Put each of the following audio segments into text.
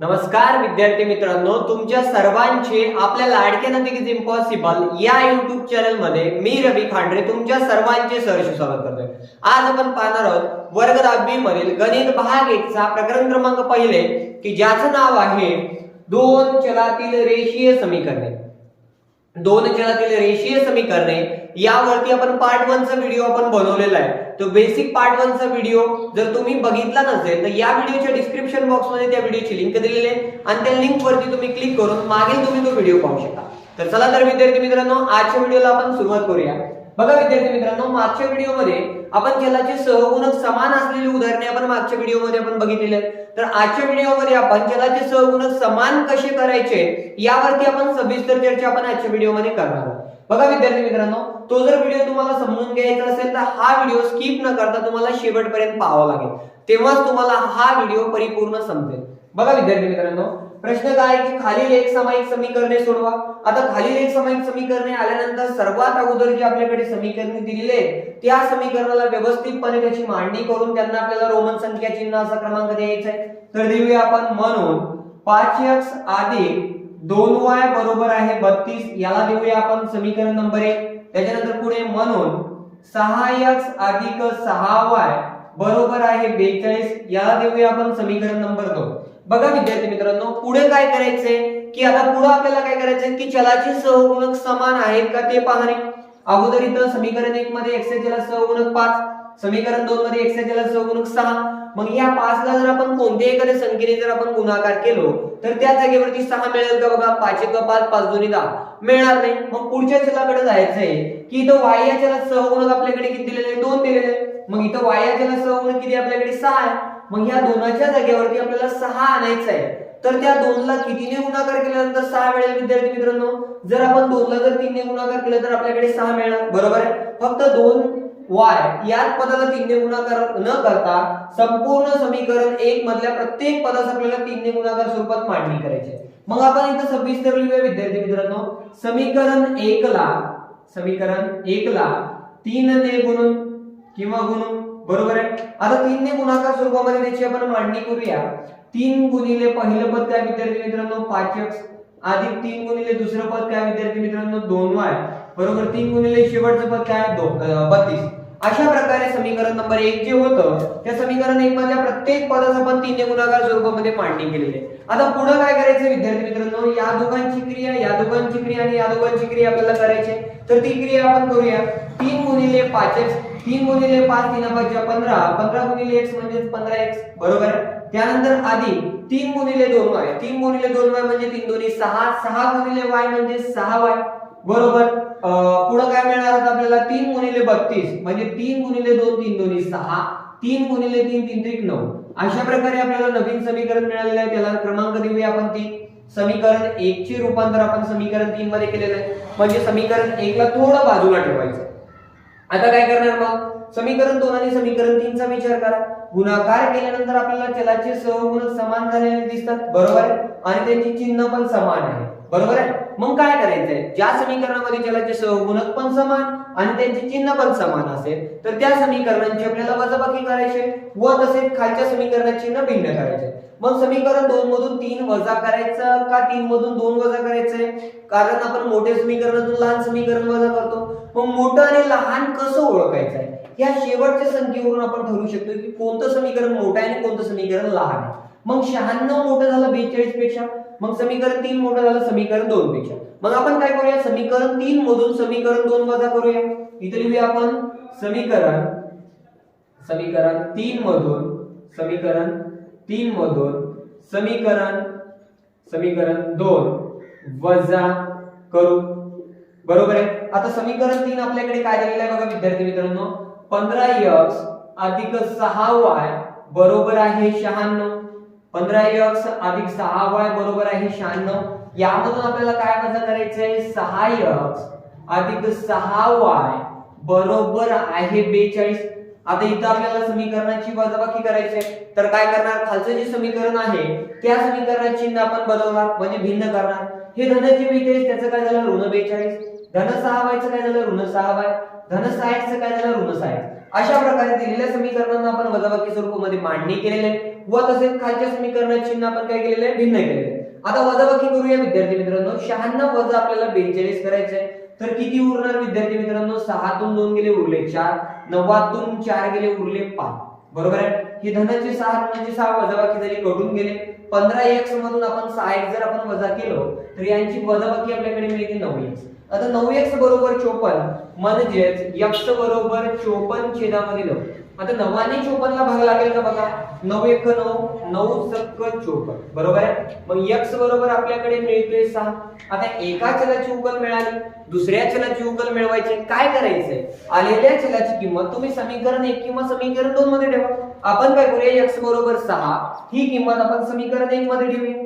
नमस्कार विद्यार्थी मित्रांनो. तुमच्या सर्वांचे आपल्या लाडके नथिंग इम्पॉसिबल या युट्यूब चॅनलमध्ये मी रवी खांडरे तुमच्या सर्वांचे सहर्ष स्वागत करतोय. आज आपण पाहणार आहोत वर्ग दहावी मधील गणित भाग एक चा प्रकरण क्रमांक पहिले की ज्याचं नाव आहे दोन चलातील रेषीय समीकरणे. दोन चलातील रेषीय समीकरणे यावरती आपण पार्ट वन चा व्हिडिओ आपण बनवलेला आहे. तो बेसिक पार्ट वन चा व्हिडिओ जर तुम्ही बघितला नसेल तर या व्हिडिओच्या डिस्क्रिप्शन बॉक्समध्ये त्या व्हिडिओची लिंक दिलेली आहे आणि त्या लिंक वरती तुम्ही क्लिक करून मागील तुम्ही तो व्हिडिओ पाहू शकता. तर चला तर विद्यार्थी मित्रांनो आजच्या व्हिडिओला आपण सुरुवात करूया. बघा विद्यार्थी मित्रांनो मागच्या व्हिडिओमध्ये आपण जलाचे सहगुणक समान असलेली उदाहरणे आपण मागच्या व्हिडिओमध्ये आपण बघितलेली आहेत. तर आजच्या व्हिडिओमध्ये आपण जलाचे सहगुण समान कसे करायचे यावरती आपण सविस्तर चर्चा आपण आजच्या व्हिडिओमध्ये करणार आहोत. बघा विद्यार्थी मित्रांनो तो जर व्हिडिओ तुम्हाला समजून घ्यायचा असेल तर हा व्हिडिओ स्किप न करता तुम्हाला शेवटपर्यंत पाहावा लागेल. तेव्हाच तुम्हाला हा व्हिडिओ परिपूर्ण समजेल. बघा विद्यार्थी मित्रांनो प्रश्न काय की खालील एक सामायिक समीकरणे सोडवा. आता खालील एक सामायिक समीकरणे आल्यानंतर सर्वात अगोदर जी आपल्याकडे समीकरणे दिलेली आहेत त्या समीकरणाला व्यवस्थितपणे त्याची मांडणी करून त्यांना आपल्याला रोमन संख्या चिन्ह असा क्रमांक द्यायचा आहे. तर देऊया आपण म्हणून पाच एक्स अधिक दोन वाय बरोबर आहे बत्तीस याला देऊया आपण समीकरण नंबर एक. त्याच्यानंतर पुढे म्हणून सहा एक्स अधिक सहा वाय बरोबर आहे बेचाळीस याला देऊया आपण समीकरण नंबर दोन. बघा विद्यार्थी मित्रांनो पुढे काय करायचंय? की आता पुढे आपल्याला काय करायचंय? की चलाचे सहगुणक समान आहेत का ते पाहणे. अगोदर इथं समीकरण एक मध्ये एक्स चला सहगुणक पाच समीकरण दोन मध्ये एक्स ला सहगुणक सहा. मग या पाचला जर आपण कोणत्याही एखाद्या संख्येने जर आपण गुणाकार केलो तर त्या जागेवरती सहा मिळेल का बघा? पाच एक पाच पाच दोन्ही दहा. मिळणार नाही. मग पुढच्या चलाकडे जायचंय. की इथं वाय या चला सहगुणक आपल्याकडे किती दिलेले आहे? दोन दिलेले मग इथं वाय या चला सहगुणक किती आपल्याकडे सहा आहे. मग या दोनाच्या जागेवरती आपल्याला सहा आणायचं आहे. तर त्या दोनला कितीने गुणाकार केल्यानंतर सहा मिळेल विद्यार्थी मित्रांनो? जर आपण दोनला जर तीनने गुणाकार केला तर आपल्याकडे सहा मिळणार. बरोबर आहे? फक्त दोन वाय याच पदाला तीनने गुणाकार न करता संपूर्ण समीकरण एक मधल्या प्रत्येक पदास आपल्याला तीनने गुणाकार स्वरूपात मांडणी करायची मग आपण इथं सविस्तर लिहूया विद्यार्थी मित्रांनो. समीकरण एक ला समीकरण एक ला तीन ने गुणून किंवा गुणून बरोबर आहे? आता तीनने गुणाकार स्वरूपामध्ये त्याची आपण मांडणी करूया. तीन गुणिले पहिलं पद काय विद्यार्थी मित्रांनो? पाच एक्स अधिक तीन गुणिले दुसरं पद काय विद्यार्थी मित्रांनो? दोन वाय. बरोबर तीन गुणिले शेवटचं पद काय? दो बत्तीस. अशा प्रकारे समीकरण नंबर एक जे होतं त्या समीकरण एक मधल्या प्रत्येक पदाचा आपण तीन गुणाकार स्वरूपामध्ये मांडणी केलेली आहे. आता पुढे काय करायचं विद्यार्थी मित्रांनो? या दोघांची क्रिया या दोघांची क्रिया आणि या दोघांची क्रिया आपल्याला करायची तर ती क्रिया आपण करूया. तीन गुणिले पाच एक्स तीन गुणिले पाच तीन पाच पंधरा पंधरा गुणिले एक्स म्हणजे पंधरा एक्स बरोबर आहे? त्यानंतर आधी तीन गुणिले दोन वाय तीन गुणिले दोन वाय म्हणजे तीन दोन्ही सहा सहा गुणिले वाय म्हणजे सहा वाय. बरोबर. पुढे पुढं काय मिळणार आपल्याला? तीन गुणिले बत्तीस म्हणजे तीन गुणिले दोन तीन दोन्ही सहा. तीन गुणिले तीन तीन त्रिक नऊ. अशा प्रकारे आपल्याला नवीन समीकरण मिळालेलं आहे. त्याला क्रमांक देऊया आपण तीन. समीकरण एक चे रूपांतर आपण समीकरण तीन मध्ये केलेलं आहे. म्हणजे समीकरण एक ला थोडं बाजूला ठेवायचं. आता काय करणार मग? समीकरण दोन आणि समीकरण तीनचा विचार करा. गुणाकार केल्यानंतर आपल्याला चलाचे सहगुणक समान झालेले दिसतात. बरोबर आणि त्यांची चिन्ह पण समान आहे. बरोबर आहे? मग काय करायचंय? ज्या समीकरणामध्ये चलाचे सहगुणक पण समान आणि त्यांचे चिन्ह पण समान असेल तर त्या समीकरणांची आपल्याला वजाबाकी करायचे व तसेच खालच्या समीकरणाचे चिन्ह भिन्न करायचे मग समीकरण दोन मधून तीन वजा करायचं का तीन मधून दोन वजा करायचंय? कारण आपण मोठ्या समीकरणातून लहान समीकरण वजा करतो. मग मोठं आणि लहान कसं ओळखायचं आहे? या शेवटच्या संख्येवरून आपण ठरवू शकतो की कोणतं समीकरण मोठं आहे आणि कोणतं समीकरण लहान आहे. मग शहाण्णव मोठं झालं बेचाळीसपेक्षा मग समीकरण तीन मोठं झालं समीकरण दोन पेक्षा. मग आपण काय करूया? समीकरण तीन मधून समीकरण दोन वजा करूया. इथे लिहूया आपण समीकरण समीकरण तीन मधून समीकरण तीन मधून समीकरण समीकरण दोन वजा करू. बरोबर आहे? आता समीकरण तीन आपल्याकडे काय दिलेलं आहे बघा विद्यार्थी मित्रांनो? पंधरा यक्स अधिक सहा वाय बरोबर आहे शहाण्णव. पंधरा एक्स अधिक सहा वाय बरोबर आहे शहाण्णव. यामधून आपल्याला काय वजा करायचंय सहा एक्स अधिक सहा वाय बरोबर आहे बेचाळीस. आता इथं आपल्याला समीकरणाची वजाबाकी करायची आहे. तर काय करणार? खालचं जे समीकरण आहे त्या समीकरणाची चिन्ह आपण बदलणार म्हणजे भिन्न करणार. हे धनाचे बेचाळीस त्याचं काय झालं? ऋण बेचाळीस. धन सहा व्हायचं काय झालं? ऋण सहा वाय धन साठचं काय झालं? ऋण साठ अशा प्रकारे दिलेल्या समीकरणांना आपण वजाबाकी स्वरूपामध्ये मांडणी केलेली आहे. व तसेच खालच्या समीकरणाचे चिन्ह आपण काय केलेलं? आहे भिन्न केलेलं आहे. आता वजाबाकी करूया विद्यार्थी मित्रांनो. शहाण्णव वजा आपल्याला बेचाळीस करायचंय. तर किती उरणार विद्यार्थी मित्रांनो? सहातून दोन गेले उरले चार. नव्वातून चार गेले उरले पाच. बरोबर आहे? ही धनाची सहा ऋणाची सहा वजाबाकी झाली घडून गेले. पंधरा एक्स मधून आपण सहा एक्स जर आपण वजा केलो तर यांची वजाबाकी आपल्याकडे मिळते नऊ एक्स आता नऊ एक्स बरोबर चोपन्न म्हणजेच एक्स बरोबर चोपन्न छेदामध्ये नऊ. आता नवाने चोपनला भाग लागेल का बघा? नऊ एक नऊ नऊ सक्क चोपन्न. बरोबर आहे? मग एक्स बरोबर आपल्याकडे मिळतोय सहा. आता एका चलाची उकल मिळाली दुसऱ्या चलाची उकल मिळवायची. काय करायचंय? आलेल्या चलाची किंमत तुम्ही समीकरण एक किंवा समीकरण दोन मध्ये ठेवा. आपण काय करूया? यक्ष बरोबर सहा ही किंमत आपण समीकरण एक मध्ये ठेवूया.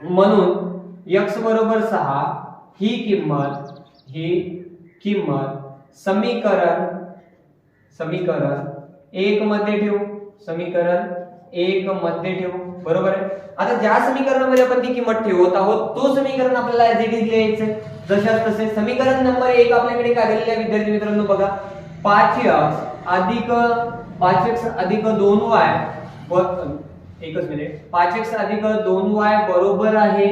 म्हणून यक्ष बरोबर सहा ही किंमत ही किंमत समीकरण समीकरण एक मध्ये ठेवू समीकरण एक मध्ये ठेवू. बरोबर आहे? आता ज्या समीकरणामध्ये आपण ती किंमत ठेवत आहोत तो समीकरण आपल्याला एज इट इज लिहायचं जशाच तसे समीकरण नंबर एक आपल्याकडे काय दिलेलं आहे विद्यार्थी मित्रांनो बघा. पाच एक्स अधिक पाच एक्स अधिक दोन वाय एकच मिनिट पाच एक्स अधिक दोन वाय बरोबर आहे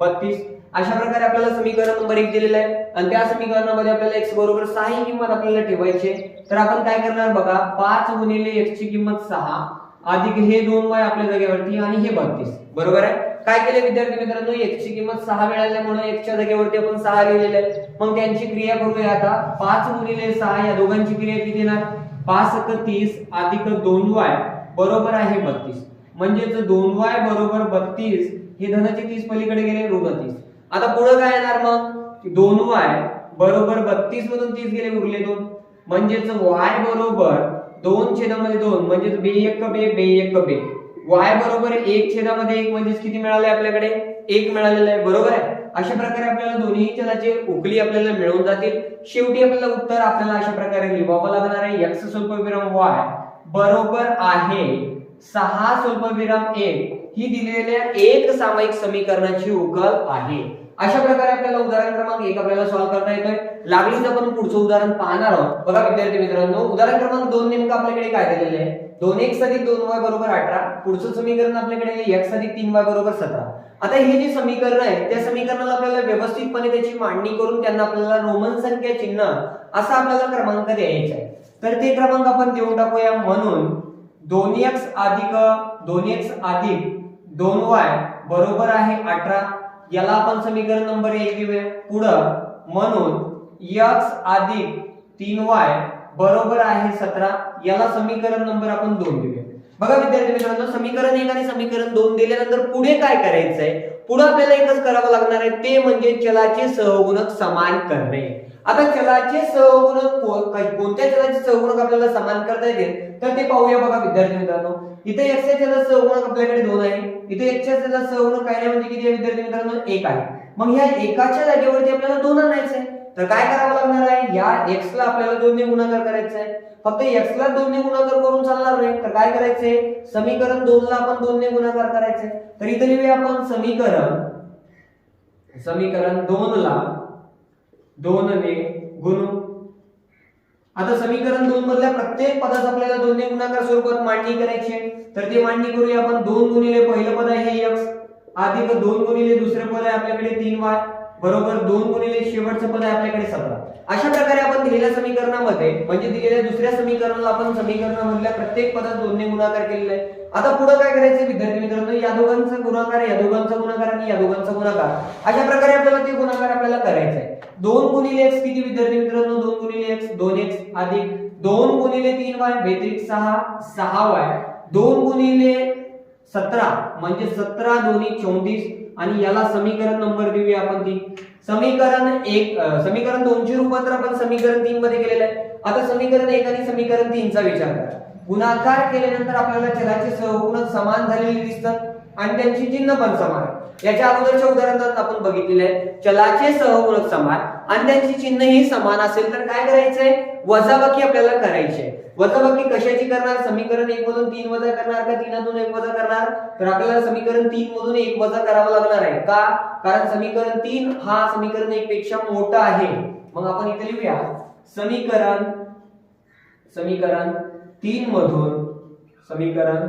बत्तीस. अशा प्रकारे आपल्याला समीकरण नंबर एक दिलेलं आहे. आणि त्या समीकरणामध्ये आपल्याला एक्स बरोबर सहा ही किंमत आपल्याला ठेवायची आहे. तर आपण काय करणार बघा पाच गुणिले एक्स ची किंमत सहा अधिक हे दोन वाय आपल्या जागेवरती आणि हे बत्तीस. बरोबर आहे? काय केले विद्यार्थी मित्रांनो? एकची किंमत सहा मिळाल्यामुळे एक्सच्या जागेवरती आपण सहा लिहिलेले आहे. मग त्यांची क्रिया करूया आता. पाच गुणिले सहा या दोघांची क्रिया किती येणार? पाच तीस अधिक दोन वाय बरोबर आहे बत्तीस. म्हणजेच दोन वाय बरोबर बत्तीस हे धनाचे तीस पलीकडे गेले ऋण तीस. आता पुढे काय येणार मग? दोन वाय बरोबर बत्तीस मधून तीस गेले उरले दोन? म्हणजेच वाय बरोबर दोन छेदामध्ये दोन म्हणजेच बे एक बे बे एक बे वाय बरोबर एक छेदामध्ये एक म्हणजेच किती मिळाले आपल्याकडे? एक मिळालेलं आहे बरोबर आहे? अशा प्रकारे आपल्याला दोन्ही चलाचे उकली आपल्याला मिळून जातील. शेवटी आपल्याला उत्तर आपल्याला अशा प्रकारे लिहावं लागणार आहे. एक्स स्वल्पविराम वाय बरोबर आहे सहा स्वल्पविराम एक. ही दिलेल्या एक सामायिक समीकरणाची उकल आहे. अशा प्रकारे आपल्याला उदाहरण क्रमांक एक आपल्याला सॉल्व्ह करता येतोय. लागलीच आपण पुढचं उदाहरण पाहणार आहोत. बघा विद्यार्थी मित्रांनो उदाहरण क्रमांक दोन नेमकं आपल्याकडे काय दिलेलं आहे? दोन एक अधिक दोन वाय बरोबर अठरा. पुढचं समीकरण आपल्याकडे एक्स अधिक तीन वाय बरोबर सतरा. आता हे जे समीकरण आहे त्या समीकरणाला आपल्याला व्यवस्थितपणे त्याची मांडणी करून त्यांना आपल्याला रोमन संख्या चिन्ह असा आपल्याला क्रमांक द्यायचा आहे. तर ते क्रमांक आपण देऊन टाकूया. म्हणून दोन एक्स अधिक दोन एक्स अधिक दोन वाय बरोबर आहे अठरा. याला आपण समीकरण नंबर एक घेऊया. पुढं म्हणून यक्स अधिक तीन वाय बरोबर आहे सतरा याला समीकरण नंबर आपण दोन देऊया बघा विद्यार्थी मित्रांनो समीकरण एक आणि समीकरण दोन दिल्यानंतर पुढे काय करायचंय? पुढे आपल्याला एकच करावं लागणार आहे ते म्हणजे चलाचे सहगुणक समान करणे. आता चलाचे सहगुण कोणत्या चलाचे सहगुणक आपल्याला समान करता येतील? तर ते पाहूया बघा विद्यार्थी मित्रांनो. इथे एक्सच्या चलाचे सहगुणक आपल्याकडे दोन आहे इथे एक्सच्या चलाचे सहगुणक काय नाही म्हणजे किती आहे विद्यार्थी मित्रांनो? एक आहे. मग ह्या एकाच्या जागेवरती आपल्याला दोन आणायचे आहे. तर काय करावं लागणार आहे? या एक्स ला आपल्याला दोनने गुणाकार करायचा आहे. फक्त एक्स ला दोनने गुणाकार करून चालणार नाही. तर काय करायचंय समीकरण दोन ला आपण दोनने गुणाकार करायचंय तर इथे लिहूया आपण समीकरण. समीकरण दोन ला दोनने गुणू आता समीकरण दोन मधल्या प्रत्येक पदात आपल्याला दोन्ही गुणाकार स्वरूपात मांडणी करायची आहे. तर ते मांडणी करूया आपण. दोन गुणिले पहिलं पद आहे एक्स अधिक दोन गुणिले दुसरे पद आहे. आपल्याकडे तीन वाय बरोबर दोन गुणिले शेवटचं पद आहे आपल्याकडे सतरा. अशा प्रकारे आपण दिलेल्या समीकरणामध्ये म्हणजे दिलेल्या दुसऱ्या समीकरणाला आपण समीकरणामधल्या प्रत्येक पदात दोन्ही गुणाकार केलेला आहे. आता पुढे काय करायचं विद्यार्थी मित्रांनो? या दोघांचा गुणाकार या दोघांचा गुणाकार आणि या दोघांचा गुणाकार. अशा प्रकारे आपल्याला ते गुणाकार आपल्याला करायचा आहे दोन गुणिले एक्स किती विद्यार्थी मित्रांनो? दोन गुणिले एक्स दोन एक्स अधिक दोन गुणिले तीन वाय बेत्रिक सहा सहा वाय दोन गुणिले सतरा म्हणजे सतरा दोन्ही चौतीस आणि याला समीकरण नंबर देऊया आपण ती. समीकरण एक समीकरण दोनची रूपांतर आपण समीकरण तीन मध्ये केलेलं आहे. आता समीकरण एक आणि समीकरण तीनचा विचार करा. गुणाकार केल्यानंतर आपल्याला चलाचे सहगुणक समान झालेले दिसतात आणि त्यांची चिन्ह पण समान. याच्या अगोदरच्या उदाहरणात आपण बघितलेले आहे. चलाचे सहगुणक समान आणि त्यांची चिन्ह ही समान असेल तर काय करायचंय? वजाबाकी आपल्याला करायची आहे वजाबाकी कशाची करणार? समीकरण एक मधून तीन वजा करणार का तीनातून एक वजा करणार? तर आपल्याला समीकरण तीन मधून एक वजा करावं लागणार आहे. का? कारण समीकरण तीन हा समीकरण एक पेक्षा मोठा आहे. मग आपण इथे लिहूया. समीकरण समीकरण तीन मधून समीकरण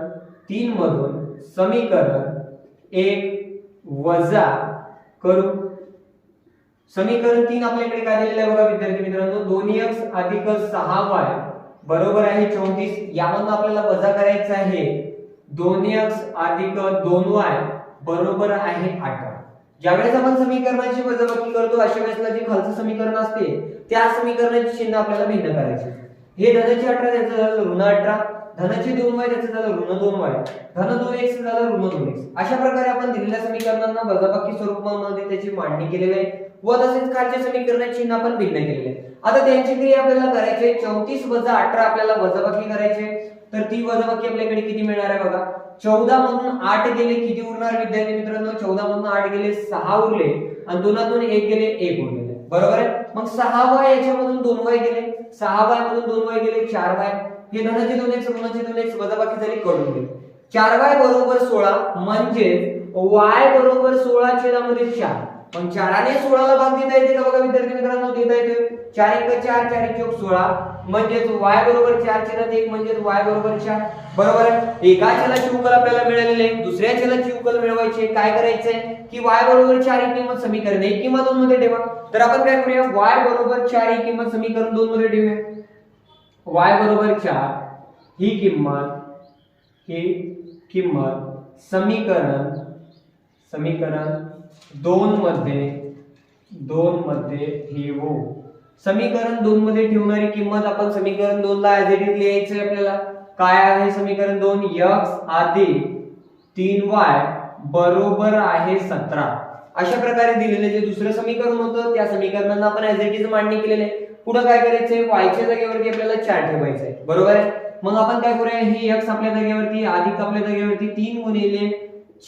तीन मधून समीकरण एक वजा करू. समीकरण तीन आपल्याकडे काय दिलेलं आहे बघा विद्यार्थी मित्रांनो? दोन एक्स अधिक सहा वाय बरोबर आहे चौतीस. यामधून आपल्याला वजा करायचं आहे. दोन एक्स अधिक दोन वाय बरोबर आहे अठरा. ज्यावेळेस आपण समीकरणाची वजाबाकी करतो अशा वेळेसला जे खालचं समीकरण असते त्या समीकरणाची चिन्ह आपल्याला भिन्न करायचे. हे धनाचे अठरा त्याचं झालं ऋण अठरा. धनाचे दोन वाय त्याचं झालं ऋण दोन वाय धन दोन एक्स झालं ऋण दोन एक्स अशा प्रकारे आपण दिलेल्या समीकरणांना वजाबाकी स्वरूपामध्ये त्याची मांडणी केलेली आहे. व तसेच खालच्या समीकरणात चिन्ह आपण भिन्न केलेले आता त्यांची क्रिया आपल्याला करायची चौतीस वजा अठरा आपल्याला वजाबाकी करायचे तर ती वजाबाकी आपल्याकडे किती मिळणार आहे बघा? चौदा मधून आठ गेले किती उरणार विद्यार्थी मित्रांनो? चौदा मधून आठ गेले सहा उरले. आणि दोनातून एक गेले एक उरलेले बरोबर आहे? मग सहा वाय याच्यामधून दोन वाय गेले. सहा वाय मधून दोन वाय गेले चार वाय. हे धनाचे दोन एक ऋणाचे दोन एक वजाबाकी झाली कळून गेले. चार वाय बरोबर सोळा म्हणजे वाय बरोबर सोळा छेदामध्ये चार. पण चाराने सोळाला भाग देता येते का बघा विद्यार्थी मित्रांनो? देता येते. चार एक चार चार एक चौक सोळा. म्हणजेच वाय बरोबर चार छेदात एक म्हणजेच वाय बरोबर चार. बरोबर आहे? एका छेदाची उकल आपल्याला मिळालेली आहे. दुसऱ्या छेदाची उकल मिळवायची आहे. काय करायचंय? की वाय बरोबर चार ही किंमत समीकरण एक किंवा दोन मध्ये ठेवा. तर आपण काय करूया? वाय बरोबर चार ही किंमत समीकरण दोन मध्ये ठेवूया. वाय बरोबर चार ही किंमत ही किंमत समीकरण समीकरण दोन मध्ये दोन मध्ये ठेवू समीकरण दोन मध्ये ठेवणारी किंमत आपण समीकरण दोन ला ऍज इट इज लिहायचंय आपल्याला. काय आहे समीकरण दोन? यक्स आधी तीन वाय बरोबर आहे सतरा. अशा प्रकारे दिलेले जे दुसरं समीकरण होतं त्या समीकरणांना आपण ऍज इट इज मांडणी केलेली आहे. पुढे काय करायचंय? वायच्या जागेवरती आपल्याला चार ठेवायचंय. बरोबर आहे? मग आपण काय करूया? हे यक्स आपल्या जागेवरती अधिक आपल्या जागेवरती तीन गुणिले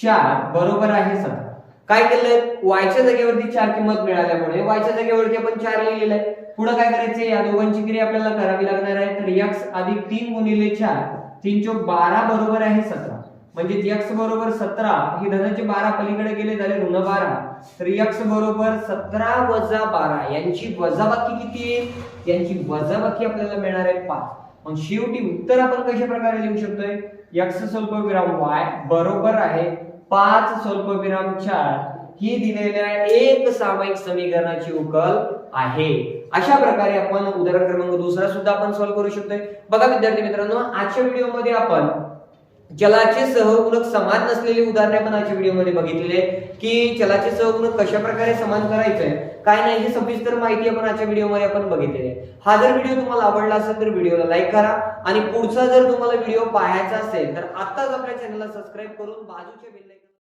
चार बरोबर आहे सतरा. काय केलंय? वायच्या जागेवरती चार किंमत मिळाल्यामुळे वायच्या जागेवरती आपण चार लिहिलेलं आहे पुढे काय करायचंय? या दोघांची क्रिया आपल्याला करावी लागणार आहे. तर एक्स अधिक तीन गुणिले चार तीन चो बारा बरोबर आहे सतरा. म्हणजे एक्स बरोबर सतरा ही धनाचे बारा पलीकडे गेले झाले ऋण बारा. तर एक्स बरोबर सतरा वजा बारा यांची वजाबाकी किती आहे? यांची वजाबाकी आपल्याला मिळणार आहे पाच. मग शेवटी उत्तर आपण कशा प्रकारे लिहू शकतोय? एक्स स्वल्पविराम वाय बरोबर आहे पाच स्वल्पविराम चार ही दिलेल्या एक सामायिक समीकरणाची उकल आहे. अशा प्रकारे आपण उदाहरण क्रमांक दुसरा सुद्धा आपण सॉल्व्ह करू शकतोय. बघा विद्यार्थी मित्रांनो आजच्या व्हिडिओमध्ये आपण चलाचे सहगुणक समान नसलेली उदाहरणे आपण आजच्या व्हिडिओमध्ये बघितलेले की चलाचे सहगुणक कशा प्रकारे समान करायचंय काय नाही हे सविस्तर माहिती आपण आजच्या व्हिडिओमध्ये आपण बघितलेली आहे. हा जर व्हिडिओ तुम्हाला आवडला असेल तर व्हिडिओला लाईक करा. आणि पुढचा जर तुम्हाला व्हिडिओ पाहायचा असेल तर आताच आपल्या चॅनलला सबस्क्राईब करून बाजूच्या बिल्ला